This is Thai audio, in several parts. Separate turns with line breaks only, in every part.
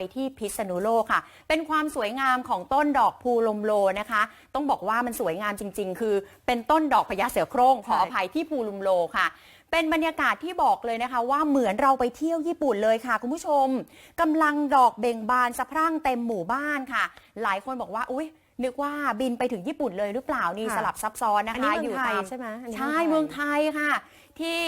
ไปที่พิษณุโลกค่ะ เป็นความสวยงามของต้นดอกภูลมโลนะคะ ต้องบอกว่ามันสวยงามจริง ๆ คือเป็นต้นดอกพญาเสือโคร่งขออภัยที่ภูลมโลค่ะ เป็นบรรยากาศที่บอกเลยนะคะ ว่าเหมือนเราไปเที่ยวญี่ปุ่นเลยค่ะ คุณผู้ชมกำลังดอกเบ่งบานสะพรั่งเต็มหมู่บ้านค่ะ หลายคนบอกว่าอุ้ยนึกว่าบินไปถึงญี่ปุ่นเลยหรือเปล่านี่
ค่ะ
สลับซับซ้อนนะคะ
อันนี้เมืองไทย
ตาม
ใช่ไหมอันนี้
ใช่
เมื
เมื
อ
องง
ไท
ไทยค่ะ ที่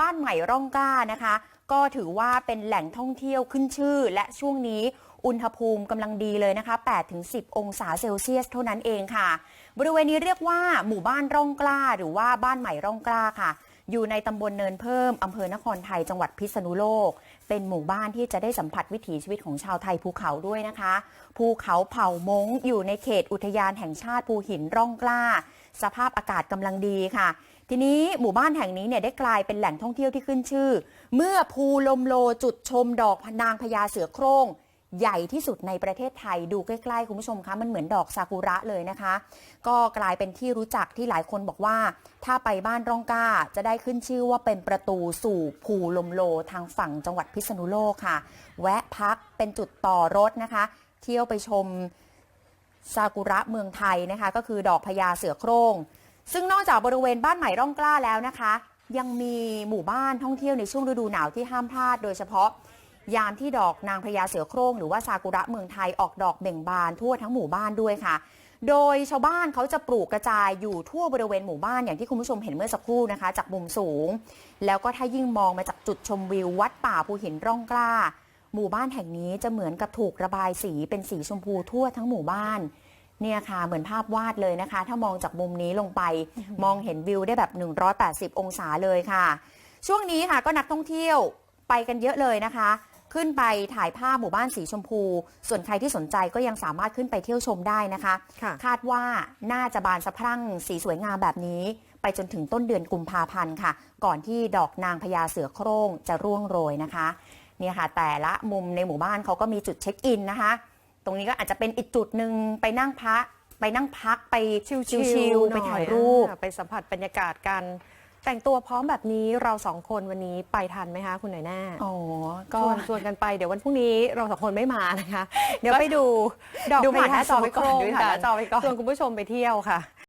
บ้านใหม่ร่องกล้านะคะ ก็ถือว่าเป็นแหล่งท่องเที่ยวขึ้นชื่อ และช่วงนี้อุณหภูมิกำลังดีเลยนะคะ 8-10 องศาเซลเซียสเท่านั้นเองค่ะ บริเวณนี้เรียกว่าหมู่บ้านร่องกล้า หรือว่าบ้านใหม่ร่องกล้าค่ะ อยู่ในตำบลเนินเพิ่มอำเภอนครไทยจังหวัดพิษณุโลก เป็นหมู่บ้านที่จะได้สัมผัสวิถีชีวิตของชาวไทยภูเขาด้วยนะคะ ภูเขาเผ่ามงอยู่ในเขตอุทยานแห่งชาติภูหินร่องกล้า สภาพอากาศกำลังดีค่ะ ทีนี้หมู่บ้านแห่งนี้เนี่ยได้กลายเป็นแหล่งท่องเที่ยวที่ขึ้นชื่อ เมื่อภูลมโลจุดชมดอกพนางพญาเสือโคร่งใหญ่ที่สุดในประเทศไทยดูใกล้ๆ คุณผู้ชมคะ มันเหมือนดอกซากุระเลยนะคะ ก็กลายเป็นที่รู้จักที่หลายคนบอกว่า ถ้าไปบ้านร่องก้าจะได้ขึ้นชื่อว่าเป็นประตูสู่ภูลมโลทางฝั่งจังหวัดพิษณุโลกค่ะ แวะพักเป็นจุดต่อรถนะคะ เที่ยวไปชม ซากุระเมืองไทยนะคะ ก็คือดอกพญาเสือโคร่ง ซึ่งนอกจากบริเวณบ้านใหม่ร่องกล้าแล้วนะคะ ยังมีหมู่บ้านท่องเที่ยวในช่วงฤดูหนาวที่ห้ามพลาด โดยเฉพาะยามที่ดอกนางพญาเสือโคร่งหรือว่าซากุระเมืองไทยออกดอกเบ่งบานทั่วทั้งหมู่บ้านด้วยค่ะ โดยชาวบ้านเขาจะปลูกกระจายอยู่ทั่วบริเวณหมู่บ้านอย่างที่คุณผู้ชมเห็นเมื่อสักครู่นะคะ จากมุมสูง แล้วก็ถ้ายิ่งมองมาจากจุดชมวิววัดป่าภูหินร่องกล้า หมู่บ้านแห่งนี้จะเหมือนกับถูกระบายสีเป็นสีชมพูทั่วทั้งหมู่บ้านเนี่ยค่ะเหมือนภาพวาดเลยนะคะ ถ้ามองจากมุมนี้ลงไป มองเห็นวิวได้แบบ 180 องศาเลยค่ะ ช่วงนี้ค่ะก็นักท่องเที่ยวไปกันเยอะเลยนะคะ ขึ้นไปถ่ายภาพหมู่บ้านสีชมพู ส่วนใครที่สนใจก็ยังสามารถขึ้นไปเที่ยวชมได้นะคะ
ค่ะ
คาดว่าน่าจะบานสะพรั่งสีสวยงามแบบนี้ ไปจนถึงต้นเดือนกุมภาพันธ์ค่ะ ก่อนที่ดอกนางพญาเสือโคร่งจะร่วงโรยนะคะ เนี่ยค่ะแต่ละมุมในหมู่บ้านเขาก็มีจุดเช็คอินนะคะ ตรงนี้ก็อาจจะเป็นอีกจุดหนึ่งไปนั่งพักไปนั่งพักไปชิลๆไปถ่ายรูป
อ่าไปสัมผัสบรรยากาศกัน แต่งตัวพร้อมแบบนี้เราสองคนวันนี้ไปทันไหมคะคุณหน่อยแน่
อ๋อ
ช
ก็
วนชวนกันไปเดี๋ยววันพรุ่งนี้เราสองคนไม่มานะคะ เดี๋ยวไปดูดอก
ดูผ่านหน้าจอ
พญ
ไว้ก่อน
เสืโคร่ง
ดูผ่านหน้าจอไว้ก่อน
ชวนคุณผู้ชมไปเที่ยวค่ะ